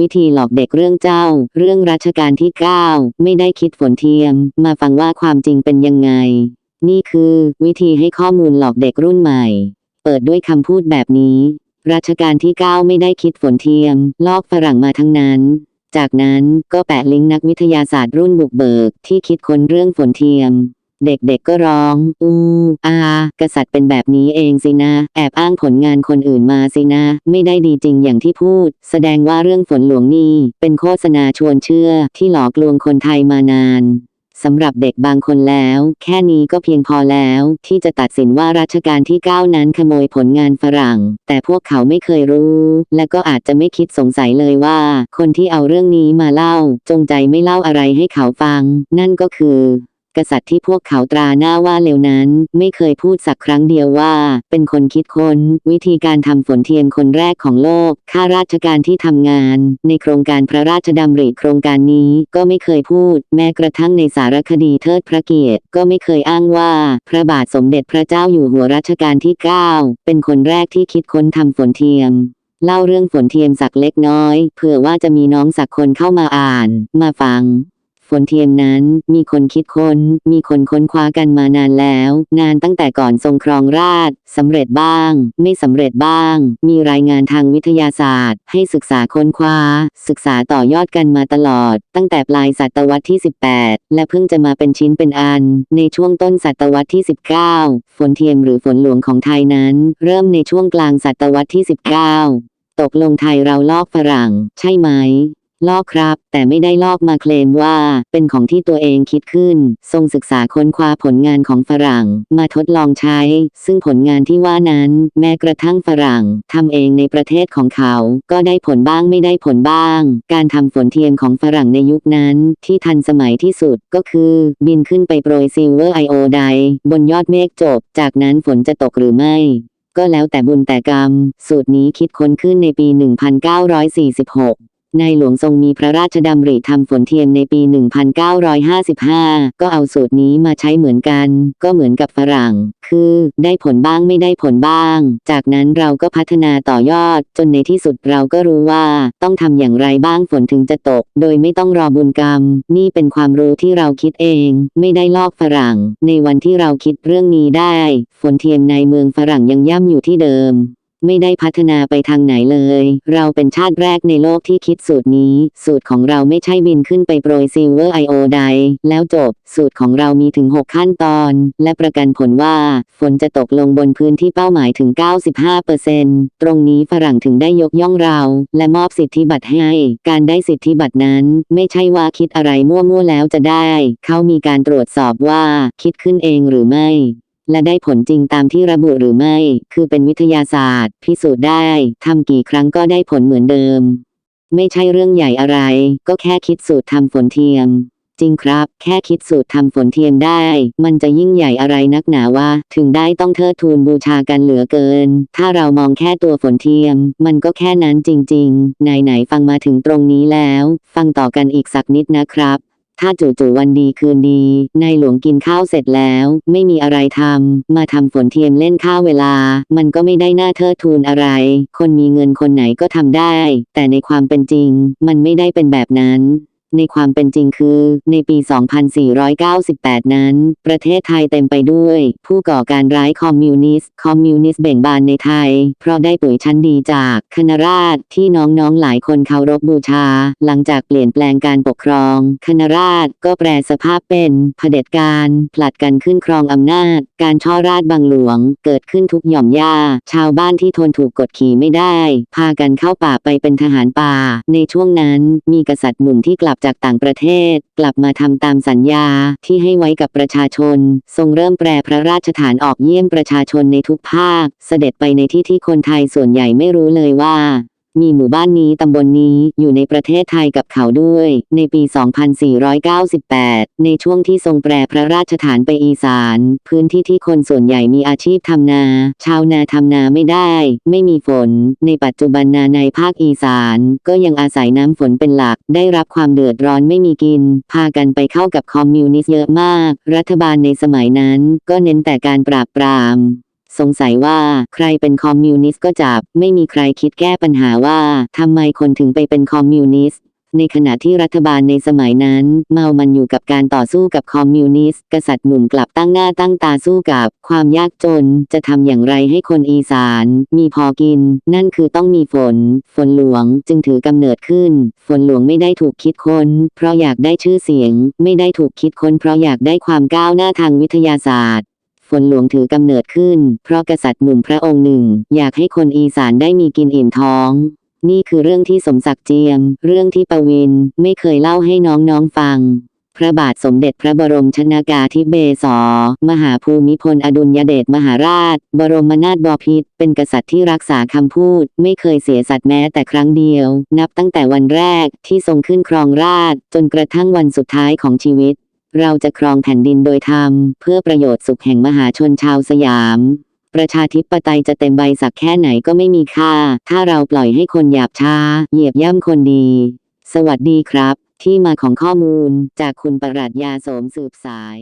วิธีหลอกเด็กเรื่องเจ้า เรื่องรัชกาลที่ 9 ไม่ได้คิดฝนเทียม มาฟังว่าความจริงเป็นยังไง นี่คือ วิธีให้ข้อมูลหลอกเด็กรุ่นใหม่ เปิดด้วยคำพูดแบบนี้ รัชกาลที่ 9 ไม่ได้คิดฝนเทียม ลอกฝรั่งมาทั้งนั้น จากนั้นก็แปะลิงก์นักวิทยาศาสตร์รุ่นบุกเบิกที่คิดค้นเรื่องฝนเทียม เด็กๆก็ร้อง อูอา กษัตริย์เป็นแบบนี้เองสินะ แอบอ้างผลงานคนอื่นมาสินะ ไม่ได้ดีจริงอย่างที่พูด แสดงว่าเรื่องฝนหลวงนี่เป็นโฆษณาชวนเชื่อที่หลอกลวงคนไทยมานานสำหรับเด็กบางคนแล้ว แค่นี้ก็เพียงพอแล้ว ที่จะตัดสินว่ารัชกาลที่ 9 นั้นขโมยผลงานฝรั่ง แต่พวกเขาไม่เคยรู้ และก็อาจจะไม่คิดสงสัยเลยว่า คนที่เอาเรื่องนี้มาเล่า จงใจไม่เล่าอะไรให้เขาฟัง นั่นก็คือ กษัตริย์ที่พวกเขาตราหน้าว่าเลวนั้น ไม่เคยพูดสักครั้งเดียวว่า เป็นคนคิดค้น วิธีการทำฝนเทียมคนแรกของโลก ข้าราชการที่ทำงาน ในโครงการพระราชดำริโครงการนี้ก็ไม่เคยพูด แม้กระทั่งในสารคดีเทิดพระเกียรติ ก็ไม่เคยอ้างว่า พระบาทสมเด็จพระเจ้าอยู่หัวรัชกาลที่ 9 เป็นคนแรกที่คิดค้นทำฝนเทียมเล่าเรื่องฝนเทียมสักเล็กน้อย เผื่อว่าจะมีน้องสักคนเข้ามาอ่าน มาฟัง ฝนเทียมนั้น มีคนคิดค้น มีคนค้นคว้ากันมานานแล้ว นานตั้งแต่ก่อนทรงครองราชสำเร็จบ้าง ไม่สำเร็จบ้าง มีรายงานทางวิทยาศาสตร์ ให้ศึกษาค้นคว้า ศึกษาต่อยอดกันมาตลอด ตั้งแต่ปลายศตวรรษที่ 18 และเพิ่งจะมาเป็นชิ้นเป็นอัน ในช่วงต้นศตวรรษที่ 19 ฝนเทียมหรือฝนหลวงของไทยนั้น เริ่มในช่วงกลางศตวรรษที่ 19 ตกลงไทยเราลอกฝรั่ง ใช่ไหม ลอกครับ แต่ไม่ได้ลอกมาเคลมว่า เป็นของที่ตัวเองคิดขึ้น ทรงศึกษาค้นคว้าผลงานของฝรั่ง มาทดลองใช้ ซึ่งผลงานที่ว่านั้น แม้กระทั่งฝรั่งทำเองในประเทศของเขา ก็ได้ผลบ้างไม่ได้ผลบ้าง การทำฝนเทียมของฝรั่งในยุคนั้น ที่ทันสมัยที่สุดก็คือ บินขึ้นไปโปรยซิลเวอร์ไอโอไดบนยอดเมฆจบ จากนั้นฝนจะตกหรือไม่ก็แล้วแต่บุญแต่กรรม สูตรนี้คิดค้นขึ้นในปี 1946 ในหลวงทรงมีพระราชดำริทำฝนเทียมในปี 1955 ก็เอาสูตรนี้มาใช้เหมือนกัน ก็เหมือนกับฝรั่ง คือได้ผลบ้างไม่ได้ผลบ้าง จากนั้นเราก็พัฒนาต่อยอด จนในที่สุดเราก็รู้ว่า ต้องทำอย่างไรบ้างฝนถึงจะตก โดยไม่ต้องรอบุญกรรม นี่เป็นความรู้ที่เราคิดเอง ไม่ได้ลอกฝรั่ง ในวันที่เราคิดเรื่องนี้ได้ ฝนเทียมในเมืองฝรั่งยังย่ำอยู่ที่เดิม ไม่ได้พัฒนาไปทางไหนเลย เราเป็นชาติแรกในโลกที่คิดสูตรนี้ สูตรของเราไม่ใช่บินขึ้นไปโปรยซิลเวอร์ไอโอไดแล้วจบ สูตรของเรามีถึง 6 ขั้นตอน และประกันผลว่า ฝนจะตกลงบนพื้นที่เป้าหมายถึง 95%ตรงนี้ฝรั่งถึงได้ยกย่องเรา และมอบสิทธิบัตรให้ การได้สิทธิบัตรนั้น ไม่ใช่ว่าคิดอะไรมั่วๆแล้วจะได้ เขามีการตรวจสอบว่า คิดขึ้นเองหรือไม่ และได้ผลจริงตามที่ระบุหรือไม่ คือเป็นวิทยาศาสตร์ พิสูจน์ได้ทำกี่ครั้งก็ได้ผลเหมือนเดิม ไม่ใช่เรื่องใหญ่อะไร ก็แค่คิดสูตรทำฝนเทียม จริงครับ แค่คิดสูตรทำฝนเทียมได้ มันจะยิ่งใหญ่อะไรนักหนาว่าถึงได้ต้องเทิดทูนบูชากันเหลือเกิน ถ้าเรามองแค่ตัวฝนเทียม มันก็แค่นั้นจริง ๆ ไหนๆฟังมาถึงตรงนี้แล้ว ฟังต่อกันอีกสักนิดนะครับ ถ้าจู่ๆวันดีคืนดี นายหลวงกินข้าวเสร็จแล้ว ไม่มีอะไรทำ มาทำฝนเทียมเล่นข้าวเวลา มันก็ไม่ได้หน้าเทิดทูนอะไร คนมีเงินคนไหนก็ทำได้ แต่ในความเป็นจริง มันไม่ได้เป็นแบบนั้น ในความเป็นจริงคือ ในปี 2498 นั้น ประเทศไทยเต็มไปด้วย ผู้ก่อการร้ายคอมมิวนิสต์ คอมมิวนิสต์เบ่งบานในไทย เพราะได้ปุ๋ยชั้นดีจากคณราษฎรที่น้องๆหลายคนเคารพบูชา หลังจากเปลี่ยนแปลงการปกครองคณราษฎรก็แปรสภาพเป็นเผด็จการผลัดกันขึ้นครองอำนาจ การช่อราชบังหลวง เกิดขึ้นทุกหย่อมย่า ชาวบ้านที่ทนถูกกดขี่ไม่ได้ พากันเข้าป่าไปเป็นทหารป่า ในช่วงนั้นมีกษัตริย์หนุ่มที่กลับจากต่างประเทศ กลับมาทำตามสัญญาที่ให้ไว้กับประชาชน ทรงเริ่มแปรพระราชฐานออกเยี่ยมประชาชนในทุกภาค เสด็จไปในที่ที่คนไทยส่วนใหญ่ไม่รู้เลยว่า มีหมู่บ้านนี้ตำบลนนี้อยู่ในประเทศไทยกับเขาด้วย ในปี 2498 ในช่วงที่ทรงแปรพระราชฐานไปอีสาน พื้นที่ที่คนส่วนใหญ่มีอาชีพทำนา ชาวนาทำนาไม่ได้ ไม่มีฝน ในปัจจุบันนาในภาคอีสาน ก็ยังอาศัยน้ำฝนเป็นหลัก ได้รับความเดือดร้อนไม่มีกิน พากันไปเข้ากับคอมมิวนิสต์เยอะมาก รัฐบาลในสมัยนั้น ก็เน้นแต่การปราบปราม สงสัยว่าใครเป็นคอมมิวนิสต์ก็จับ ไม่มีใครคิดแก้ปัญหาว่าทำไมคนถึงไปเป็นคอมมิวนิสต์ในขณะที่รัฐบาลในสมัยนั้น เมามันอยู่กับการต่อสู้กับคอมมิวนิสต์ กษัตริย์หนุ่มกลับตั้งหน้าตั้งตาสู้กับ ความยากจน จะทำอย่างไรให้คนอีสาน มีพอกิน นั่นคือต้องมีฝน ฝนหลวงจึงถือกำเนิดขึ้น ฝนหลวงไม่ได้ถูกคิดค้น เพราะอยากได้ชื่อเสียง ไม่ได้ถูกคิดค้น เพราะอยากได้ความก้าวหน้าทางวิทยาศาสตร์ ฝนหลวงถือกำเนิดขึ้น เพราะกษัตริย์หนุ่มพระองค์หนึ่ง อยากให้คนอีสานได้มีกินอิ่มท้อง นี่คือเรื่องที่สมศักดิ์เจียม เรื่องที่ปวินไม่เคยเล่าให้น้องๆฟัง พระบาทสมเด็จพระบรมชนากาธิเบศรมหาภูมิพลอดุลยเดชมหาราช บรมนาถบพิตรเป็นกษัตริย์ที่รักษาคำพูด ไม่เคยเสียสัตว์แม้แต่ครั้งเดียว นับตั้งแต่วันแรกที่ทรงขึ้นครองราชจนกระทั่งวันสุดท้ายของชีวิต เราจะครองแผ่นดินโดยธรรม เพื่อประโยชน์สุขแห่งมหาชนชาวสยาม ประชาธิปไตยจะเต็มใบสักแค่ไหนก็ไม่มีค่า ถ้าเราปล่อยให้คนหยาบช้า เหยียบย่ำคนดี สวัสดีครับ ที่มาของข้อมูลจากคุณประหลัดยาโสมสืบสาย